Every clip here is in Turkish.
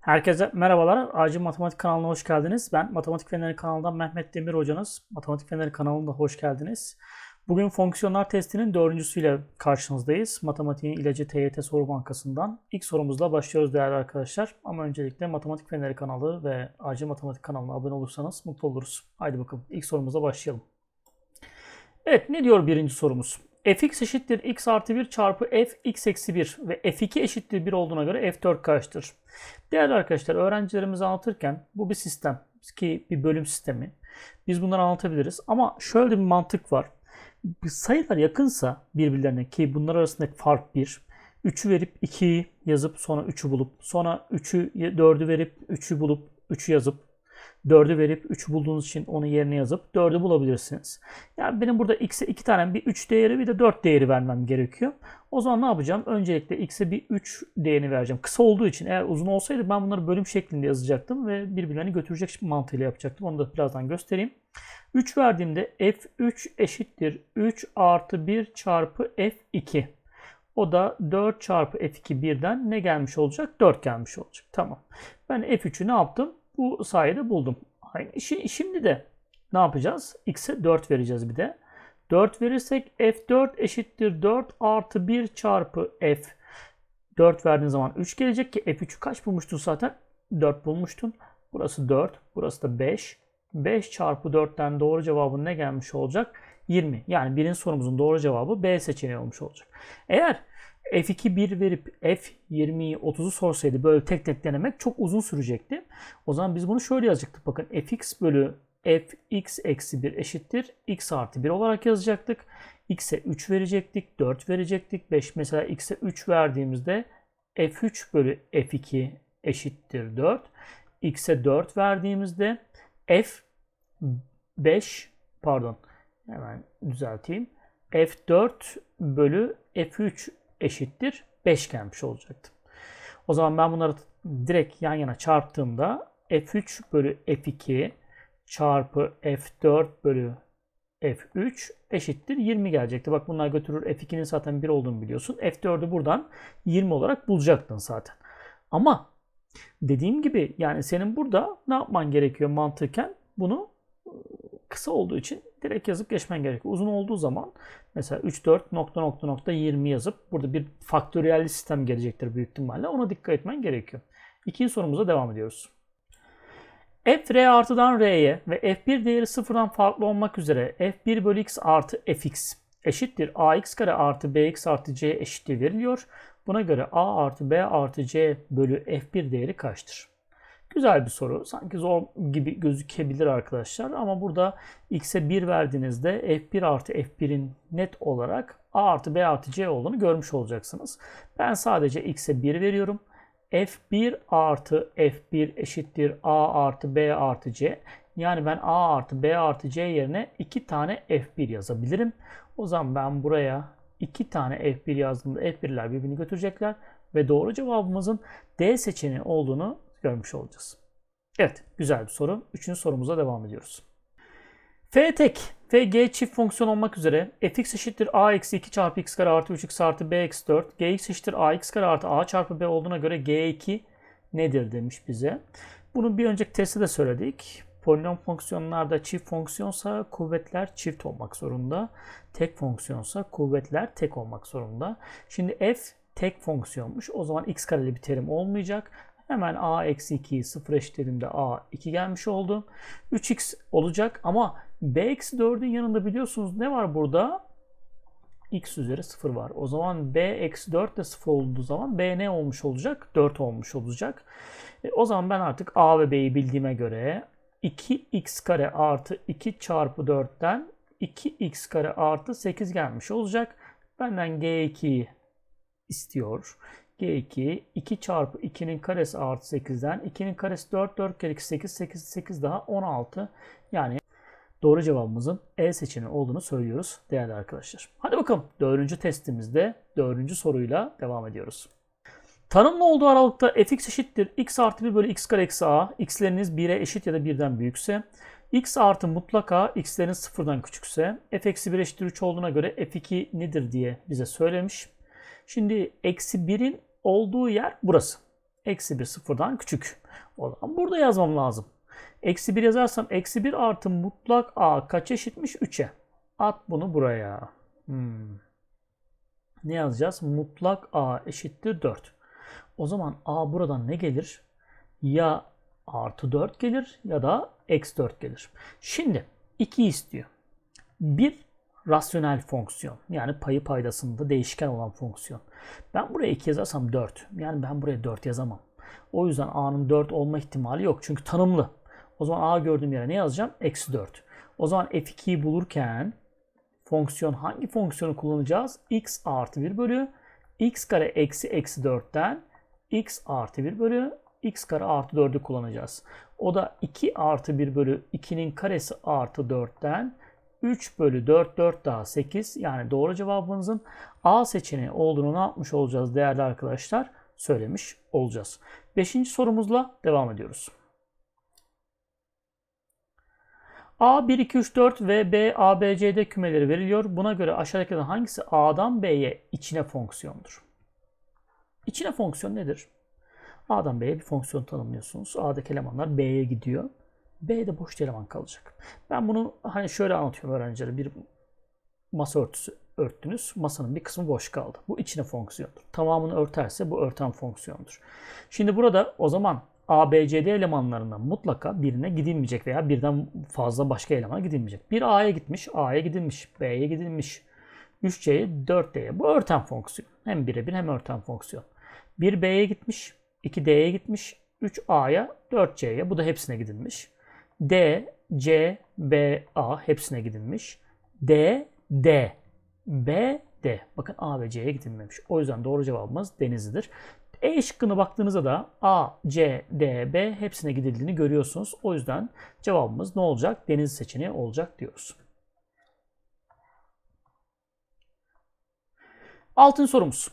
Herkese merhabalar. Acil Matematik kanalına hoş geldiniz. Ben Matematik Feneri kanalından Mehmet Demir hocanız. Matematik Feneri kanalına hoş geldiniz. Bugün fonksiyonlar testinin dördüncüsüyle karşınızdayız. Matematiğin ilacı TYT Soru Bankası'ndan. İlk sorumuzla başlıyoruz değerli arkadaşlar. Ama öncelikle Matematik Feneri kanalı ve Acil Matematik kanalına abone olursanız mutlu oluruz. Haydi bakalım ilk sorumuza başlayalım. Evet ne diyor birinci sorumuz? Fx eşittir x artı 1 çarpı f x eksi 1 ve f2 eşittir 1 olduğuna göre f4 kaçtır? Değerli arkadaşlar öğrencilerimize anlatırken bu bir sistem ki bir bölüm sistemi. Biz bunları anlatabiliriz ama şöyle bir mantık var. Sayılar yakınsa birbirlerine ki bunlar arasındaki fark 1. 3'ü verip 2'yi yazıp sonra 3'ü bulup sonra 3'ü 4'ü verip 3'ü bulup 3'ü yazıp 4'ü verip 3'ü bulduğunuz için onu yerine yazıp 4'ü bulabilirsiniz. Yani benim burada x'e 2 tane bir 3 değeri bir de 4 değeri vermem gerekiyor. O zaman ne yapacağım? Öncelikle x'e bir 3 değerini vereceğim. Kısa olduğu için eğer uzun olsaydı ben bunları bölüm şeklinde yazacaktım ve birbirlerini götürecek mantığıyla yapacaktım. Onu da birazdan göstereyim. 3 verdiğimde f3 eşittir 3 artı 1 çarpı f2. O da 4 çarpı f2 birden ne gelmiş olacak? 4 gelmiş olacak. Tamam. Ben f3'ü ne yaptım? Bu sayede buldum. Şimdi de ne yapacağız? X'e 4 vereceğiz bir de. 4 verirsek F4 eşittir 4 artı 1 çarpı F. 4 verdiğin zaman 3 gelecek ki F3'ü kaç bulmuştun zaten? 4 bulmuştun. Burası 4, burası da 5. 5 çarpı 4'ten doğru cevabın ne gelmiş olacak? 20. Yani birinci sorumuzun doğru cevabı B seçeneği olmuş olacak. Eğer F2 1 verip F20'yi 30'u sorsaydı böyle tek tek denemek çok uzun sürecekti. O zaman biz bunu şöyle yazacaktık. Bakın fx bölü fx eksi 1 eşittir x artı 1 olarak yazacaktık. x'e 3 verecektik, 4 verecektik. 5 mesela x'e 3 verdiğimizde f3 bölü f2 eşittir 4. x'e 4 verdiğimizde f5 pardon hemen düzelteyim. f4 bölü f3 eşittir 5 gelmiş olacaktı. O zaman ben bunları direkt yan yana çarptığımda f3 bölü f2 çarpı f4 bölü f3 eşittir 20 gelecekti. Bak bunlar götürür f2'nin zaten 1 olduğunu biliyorsun. f4'ü buradan 20 olarak bulacaktın zaten. Ama dediğim gibi yani senin burada ne yapman gerekiyor mantıken? Bunu kısa olduğu için direkt yazıp geçmen gerekiyor. Uzun olduğu zaman mesela 3, 4 nokta nokta nokta 20 yazıp burada bir faktöriyel sistem gelecektir büyük ihtimalle. Ona dikkat etmen gerekiyor. İkinci sorumuza devam ediyoruz. f r artıdan r'ye ve f1 değeri sıfırdan farklı olmak üzere f1 bölü x artı fx eşittir ax kare artı bx artı c eşitliği veriliyor. Buna göre a artı b artı c bölü f1 değeri kaçtır? Güzel bir soru. Sanki zor gibi gözükebilir arkadaşlar. Ama burada x'e 1 verdiğinizde f1 artı f1'in net olarak a artı b artı c olduğunu görmüş olacaksınız. Ben sadece x'e 1 veriyorum. f1 artı f1 eşittir a artı b artı c. Yani ben a artı b artı c yerine 2 tane f1 yazabilirim. O zaman ben buraya 2 tane f1 yazdığımda f1'ler birbirini götürecekler. Ve doğru cevabımızın D seçeneği olduğunu görmüş olacağız. Evet, güzel bir soru. Üçüncü sorumuza devam ediyoruz. F tek, F G çift fonksiyon olmak üzere fx eşittir a eksi 2 çarpı x kare artı 3x artı b eksi 4. gx eşittir a x kare artı a çarpı b olduğuna göre g2 nedir demiş bize. Bunu bir önceki testte de söyledik. Polinom fonksiyonlarda çift fonksiyonsa kuvvetler çift olmak zorunda. Tek fonksiyonsa kuvvetler tek olmak zorunda. Şimdi f tek fonksiyonmuş. O zaman x kareli bir terim olmayacak. Hemen a eksi 2'yi 0 eşitlerimde a 2 gelmiş oldu. 3x olacak ama b eksi 4'ün yanında biliyorsunuz ne var burada? x üzeri 0 var. O zaman b eksi 4 de 0 olduğu zaman b ne olmuş olacak? 4 olmuş olacak. E, o zaman ben artık a ve b'yi bildiğime göre 2x kare artı 2 çarpı 4'ten 2x kare artı 8 gelmiş olacak. Benden g2'yi istiyor. G2 2 çarpı 2'nin karesi artı 8'den 2'nin karesi 4 4 kere 2 8 8 8 daha 16 yani doğru cevabımızın E seçeneği olduğunu söylüyoruz değerli arkadaşlar. Hadi bakalım dördüncü testimizde dördüncü soruyla devam ediyoruz. Tanımlı olduğu aralıkta fx eşittir x artı 1 bölü x kare eksi a x'leriniz 1'e eşit ya da 1'den büyükse x artı mutlaka x'lerin sıfırdan küçükse f eksi 1 eşittir 3 olduğuna göre f2 nedir diye bize söylemiş. Şimdi eksi 1'in olduğu yer burası. Eksi 1 sıfırdan küçük. O zaman burada yazmam lazım. Eksi 1 yazarsam eksi 1 artı mutlak a kaç eşitmiş? 3'e. At bunu buraya. Hmm. Ne yazacağız? Mutlak a eşittir 4. O zaman a buradan ne gelir? Ya artı 4 gelir ya da eksi 4 gelir. Şimdi 2 istiyor. Bir rasyonel fonksiyon. Yani payı paydasında değişken olan fonksiyon. Ben buraya 2 yazarsam 4. Yani ben buraya 4 yazamam. O yüzden a'nın 4 olma ihtimali yok. Çünkü tanımlı. O zaman a gördüğüm yere ne yazacağım? Eksi 4. O zaman f2'yi bulurken fonksiyon hangi fonksiyonu kullanacağız? x artı 1 bölü x kare eksi eksi 4'ten x artı 1 bölü x kare artı 4'ü kullanacağız. O da 2 artı 1 bölü 2'nin karesi artı 4'ten 3 bölü 4, 4 daha 8. Yani doğru cevabımızın A seçeneği olduğunu ne yapmış olacağız değerli arkadaşlar? Söylemiş olacağız. Beşinci sorumuzla devam ediyoruz. A 1, 2, 3, 4 ve B, A, B, C, D kümeleri veriliyor. Buna göre aşağıdakilerden hangisi A'dan B'ye içine fonksiyondur? İçine fonksiyon nedir? A'dan B'ye bir fonksiyon tanımlıyorsunuz. A'daki elemanlar B'ye gidiyor. B'de boş eleman kalacak. Ben bunu hani şöyle anlatıyorum öğrencilere. Bir masa örtüsü örttünüz. Masanın bir kısmı boş kaldı. Bu içine fonksiyondur. Tamamını örterse bu örten fonksiyondur. Şimdi burada o zaman A, B, C, D elemanlarından mutlaka birine gidilmeyecek veya birden fazla başka elemana gidilmeyecek. Bir A'ya gitmiş, A'ya gidilmiş, B'ye gidilmiş, 3C'ye, 4D'ye. Bu örten fonksiyon. Hem birebir hem örten fonksiyon. Bir B'ye gitmiş, 2D'ye gitmiş, 3A'ya, 4C'ye. Bu da hepsine gidilmiş. D, C, B, A hepsine gidilmiş. D, D, B, D. Bakın A ve C'ye gidilmemiş. O yüzden doğru cevabımız Denizli'dir. E şıkkına baktığınızda da A, C, D, B hepsine gidildiğini görüyorsunuz. O yüzden cevabımız ne olacak? Denizli seçeneği olacak diyoruz. Altın sorumuz.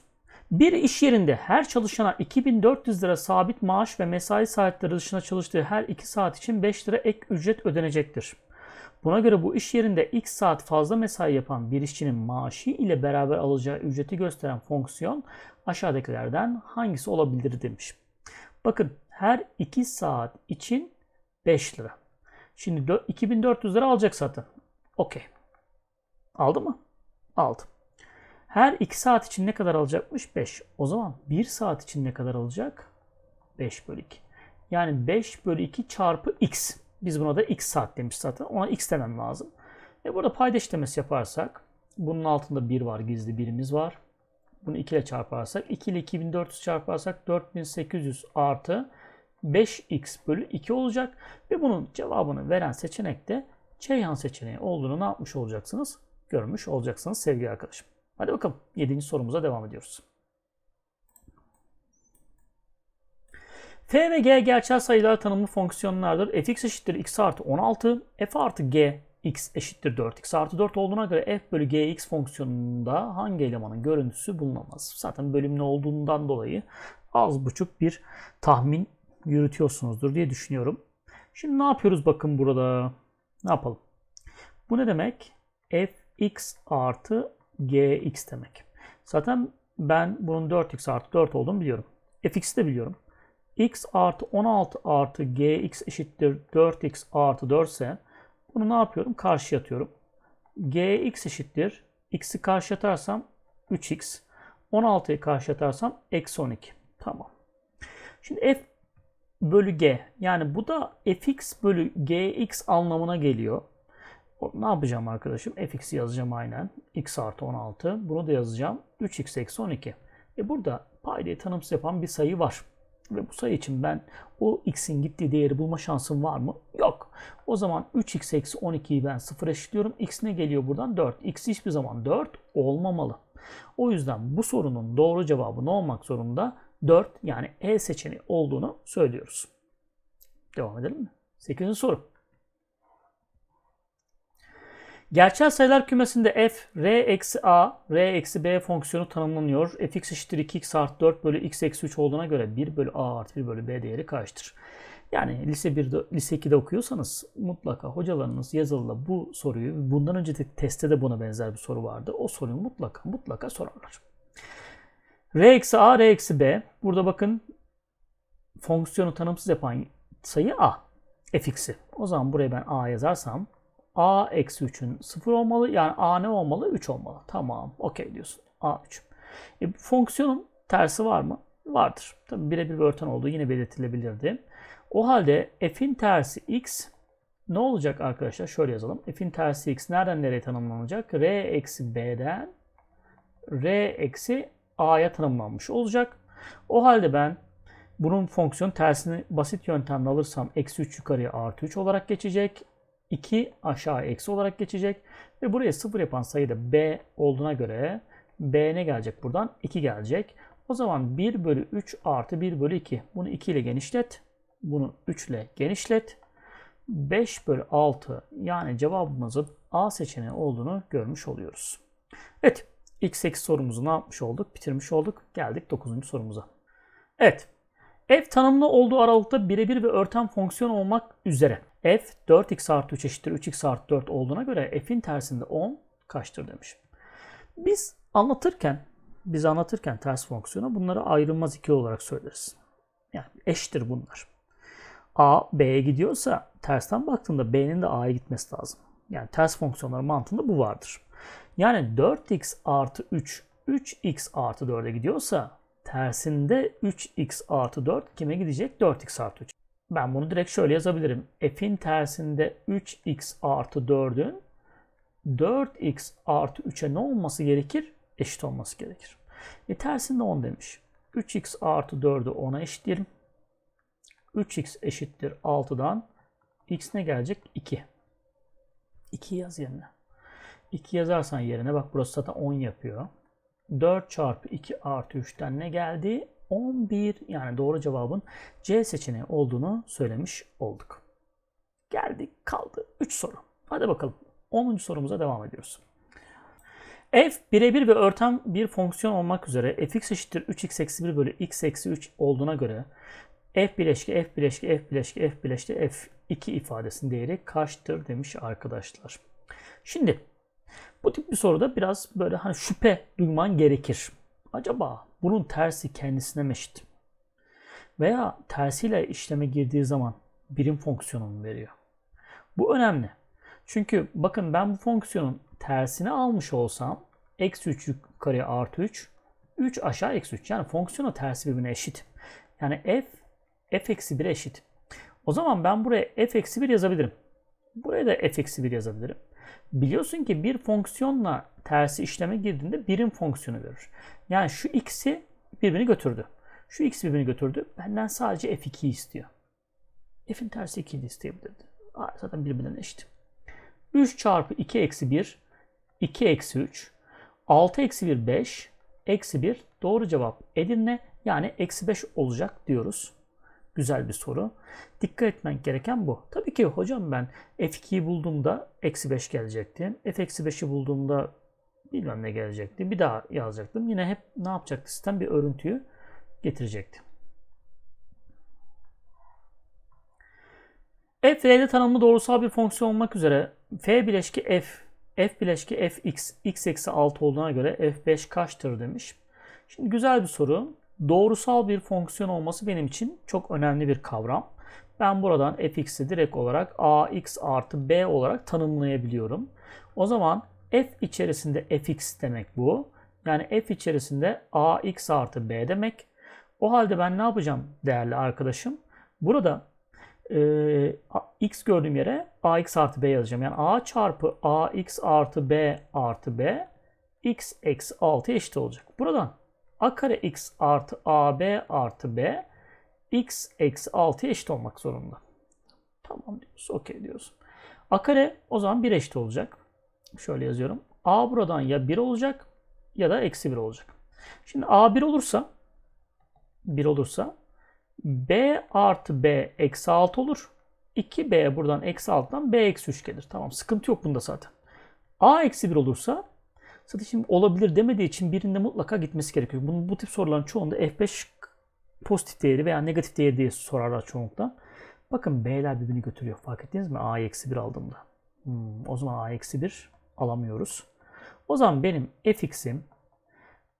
Bir iş yerinde her çalışana 2400 lira sabit maaş ve mesai saatleri dışında çalıştığı her 2 saat için 5 lira ek ücret ödenecektir. Buna göre bu iş yerinde x saat fazla mesai yapan bir işçinin maaşı ile beraber alacağı ücreti gösteren fonksiyon aşağıdakilerden hangisi olabilir demiş. Bakın her 2 saat için 5 lira. Şimdi 2400 lira alacak zaten. Okey. Aldı mı? Aldı. Her 2 saat için ne kadar alacakmış? 5. O zaman 1 saat için ne kadar alacak? 5 bölü 2. Yani 5 bölü 2 çarpı x. Biz buna da x saat demiş zaten. Ona x demem lazım. E burada payda işlemesi yaparsak bunun altında 1 var. Gizli birimiz var. Bunu 2 ile çarparsak 2 ile 2400 çarparsak 4800 artı 5x bölü 2 olacak. Ve bunun cevabını veren seçenek de Ceyhan seçeneği olduğunu ne yapmış olacaksınız? Görmüş olacaksınız sevgili arkadaşım. Hadi bakalım 7. sorumuza devam ediyoruz. F ve G gerçel sayılar tanımlı fonksiyonlardır. fx eşittir x artı 16, f artı g x eşittir 4. x artı 4 olduğuna göre f bölü gx fonksiyonunda hangi elemanın görüntüsü bulunamaz? Zaten bölümlü olduğundan dolayı az buçuk bir tahmin yürütüyorsunuzdur diye düşünüyorum. Şimdi ne yapıyoruz bakın burada? Ne yapalım? Bu ne demek? fx artı gx demek. Zaten ben bunun 4x artı 4 olduğunu biliyorum. fx'i de biliyorum. x artı 16 artı gx eşittir 4x artı 4 ise bunu ne yapıyorum? Karşı atıyorum. gx eşittir. x'i karşı atarsam 3x. 16'yı karşı atarsam eksi 12. Tamam. Şimdi f bölü g yani bu da fx bölü gx anlamına geliyor. Ne yapacağım arkadaşım? fx'i yazacağım aynen. x artı 16. Bunu da yazacağım. 3x eksi 12. E burada paydayı tanımsız yapan bir sayı var. Ve bu sayı için ben o x'in gittiği değeri bulma şansım var mı? Yok. O zaman 3x eksi 12'yi ben 0 eşitliyorum. x ne geliyor buradan? 4. x hiçbir zaman 4 olmamalı. O yüzden bu sorunun doğru cevabı ne olmak zorunda? 4 yani E seçeneği olduğunu söylüyoruz. Devam edelim mi? 8. soru. Gerçel sayılar kümesinde f, r eksi a, r eksi b fonksiyonu tanımlanıyor. fx eşittir 2x artı 4 bölü x eksi 3 olduğuna göre 1 bölü a artı 1 bölü b değeri kaçtır? Yani lise 1'de, lise 2'de okuyorsanız mutlaka hocalarınız yazılıda bu soruyu, bundan önce de testte de buna benzer bir soru vardı. O soruyu mutlaka mutlaka sorarlar. R eksi A, R eksi B. Burada bakın fonksiyonu tanımsız yapan sayı a. fx'i. O zaman buraya ben a yazarsam a eksi 3'ün 0 olmalı. Yani a ne olmalı? 3 olmalı. Tamam. Okey diyorsun. a 3. E, fonksiyonun tersi var mı? Vardır. Tabi birebir bir örten olduğu yine belirtilebilirdi. O halde f'in tersi x ne olacak arkadaşlar? Şöyle yazalım. F'in tersi x nereden nereye tanımlanacak? R eksi b'den R eksi a'ya tanımlanmış olacak. O halde ben bunun fonksiyon tersini basit yöntemle alırsam eksi 3 yukarıya artı 3 olarak geçecek. 2 aşağı eksi olarak geçecek. Ve buraya 0 yapan sayı da b olduğuna göre b ne gelecek buradan? 2 gelecek. O zaman 1 bölü 3 artı 1 bölü 2. Bunu 2 ile genişlet. Bunu 3 ile genişlet. 5 bölü 6 yani cevabımızın A seçeneği olduğunu görmüş oluyoruz. Evet x8 sorumuzu ne yapmış olduk? Bitirmiş olduk. Geldik 9. sorumuza. Evet. F tanımlı olduğu aralıkta birebir ve örten fonksiyon olmak üzere. F 4x artı 3 eşittir 3x artı 4 olduğuna göre f'in tersinde 10 kaçtır demiş. Biz anlatırken biz anlatırken ters fonksiyonu bunları ayrılmaz iki olarak söyleriz. Yani eşittir bunlar. A B'ye gidiyorsa tersten baktığında B'nin de A'ya gitmesi lazım. Yani ters fonksiyonların mantığında bu vardır. Yani 4x artı 3 3x artı 4'e gidiyorsa tersinde 3x artı 4 kime gidecek? 4x artı 3. Ben bunu direkt şöyle yazabilirim. F'in tersinde 3x artı 4'ün 4x artı 3'e ne olması gerekir? Eşit olması gerekir. E tersinde 10 demiş. 3x artı 4'ü 10'a eşitleyelim. 3x eşittir 6'dan x ne gelecek? 2. 2 yaz yerine. 2 yazarsan yerine bak burası zaten 10 yapıyor. 4 çarpı 2 artı 3'ten ne geldi? 11 yani doğru cevabın C seçeneği olduğunu söylemiş olduk. Geldik kaldı 3 soru. Hadi bakalım 10. sorumuza devam ediyoruz. f birebir ve örten bir fonksiyon olmak üzere fx eşittir 3x eksi 1 bölü x eksi 3 olduğuna göre f bileşki f bileşki f bileşki f bileşki f2 ifadesinin değeri kaçtır demiş arkadaşlar. Şimdi bu tip bir soruda biraz böyle hani şüphe duyman gerekir. Acaba bunun tersi kendisine mi eşit? Veya tersiyle işleme girdiği zaman birim fonksiyonunu veriyor. Bu önemli. Çünkü bakın ben bu fonksiyonun tersini almış olsam eksi 3 yukarıya artı 3 3 aşağı eksi 3 yani fonksiyonu tersi birbirine eşit. Yani f f eksi 1 eşit. O zaman ben buraya f eksi 1 yazabilirim. Buraya da f eksi 1 yazabilirim. Biliyorsun ki bir fonksiyonla tersi işleme girdiğinde birim fonksiyonu verir. Yani şu x'i birbirini götürdü. Şu x birbirini götürdü. Benden sadece f2 istiyor. f'in tersi 2'yi de isteyebilirdi. Aa, zaten birbirinden eşit. 3 çarpı 2 eksi 1 2 eksi 3 6 eksi 1 5 eksi 1 doğru cevap Edirne yani eksi 5 olacak diyoruz. Güzel bir soru. Dikkat etmek gereken bu. Tabii ki hocam ben f2'yi bulduğumda eksi 5 gelecekti. f eksi 5'i bulduğumda bilmem ne gelecekti. Bir daha yazacaktım. Yine hep ne yapacaktı? Sistem bir örüntüyü getirecekti. f R'de tanımlı doğrusal bir fonksiyon olmak üzere f bileşki f f bileşki fx x eksi 6 olduğuna göre f5 kaçtır demiş. Şimdi güzel bir soru doğrusal bir fonksiyon olması benim için çok önemli bir kavram. Ben buradan fx'i direkt olarak ax artı b olarak tanımlayabiliyorum. O zaman f içerisinde fx demek bu. Yani f içerisinde ax artı b demek. O halde ben ne yapacağım değerli arkadaşım? Burada e, x gördüğüm yere ax artı b yazacağım. Yani a çarpı ax artı b artı b x eksi 6 eşit olacak. Buradan a kare x artı ab artı b x eksi 6 eşit olmak zorunda. Tamam diyoruz. Okey diyoruz. A kare o zaman 1 eşit olacak. Şöyle yazıyorum. A buradan ya 1 olacak ya da eksi 1 olacak. Şimdi A 1 olursa 1 olursa B artı B eksi 6 olur. 2B buradan eksi 6'dan B eksi 3 gelir. Tamam sıkıntı yok bunda zaten. A eksi 1 olursa Şimdi olabilir demediği için birinde mutlaka gitmesi gerekiyor. Bunun, bu tip soruların çoğunda F5 pozitif değeri veya negatif değeri diye sorarlar çoğunlukla. Bakın B'ler birbirini götürüyor. Fark ettiniz mi? A eksi 1 aldığımda. Hmm, o zaman A eksi 1 alamıyoruz. O zaman benim fx'im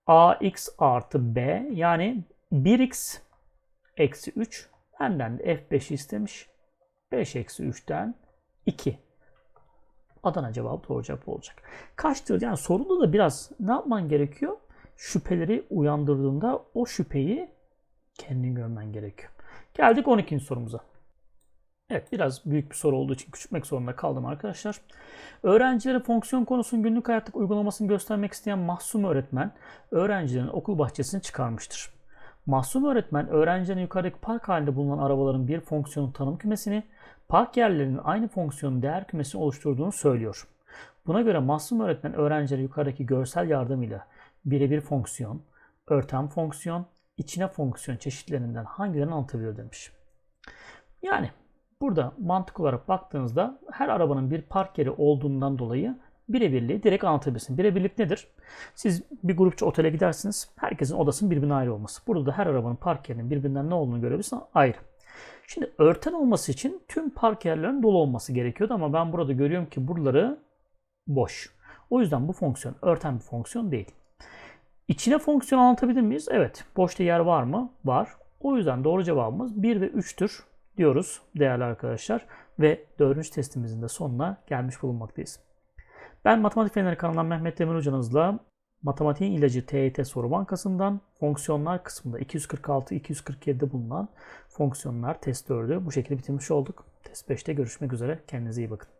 ax artı b yani 1x eksi 3. Benden de f5'i istemiş. 5 eksi 3'ten 2. Adana cevabı doğru cevap olacak. Kaçtır? Yani soruda da biraz ne yapman gerekiyor? Şüpheleri uyandırdığında o şüpheyi kendin görmen gerekiyor. Geldik 12. sorumuza. Evet biraz büyük bir soru olduğu için küçültmek zorunda kaldım arkadaşlar. Öğrencilere fonksiyon konusunun günlük hayattaki uygulamasını göstermek isteyen Mahsum öğretmen öğrencilerin okul bahçesini çıkarmıştır. Mahsum öğretmen öğrencilerin yukarıdaki park halinde bulunan arabaların bir fonksiyonun tanım kümesini, park yerlerinin aynı fonksiyonun değer kümesini oluşturduğunu söylüyor. Buna göre Mahsum öğretmen öğrencilere yukarıdaki görsel yardımıyla birebir fonksiyon, örtem fonksiyon, içine fonksiyon çeşitlerinden hangilerini anlatabilir demiş. Yani burada mantık olarak baktığınızda her arabanın bir park yeri olduğundan dolayı birebirliği direkt anlatabilirsin. Birebirlik nedir? Siz bir grupça otele gidersiniz. Herkesin odasının birbirine ayrı olması. Burada da her arabanın park yerinin birbirinden ne olduğunu görebilirsin ayrı. Şimdi örten olması için tüm park yerlerinin dolu olması gerekiyordu ama ben burada görüyorum ki buraları boş. O yüzden bu fonksiyon örten bir fonksiyon değil. İçine fonksiyon anlatabilir miyiz? Evet. Boşta yer var mı? Var. O yüzden doğru cevabımız 1 ve 3'tür diyoruz değerli arkadaşlar. Ve dördüncü testimizin de sonuna gelmiş bulunmaktayız. Ben Matematik Fenleri kanalından Mehmet Demir hocanızla Matematiğin ilacı TYT soru bankasından fonksiyonlar kısmında 246-247'de bulunan fonksiyonlar test 4'ü bu şekilde bitirmiş olduk. Test 5'te görüşmek üzere. Kendinize iyi bakın.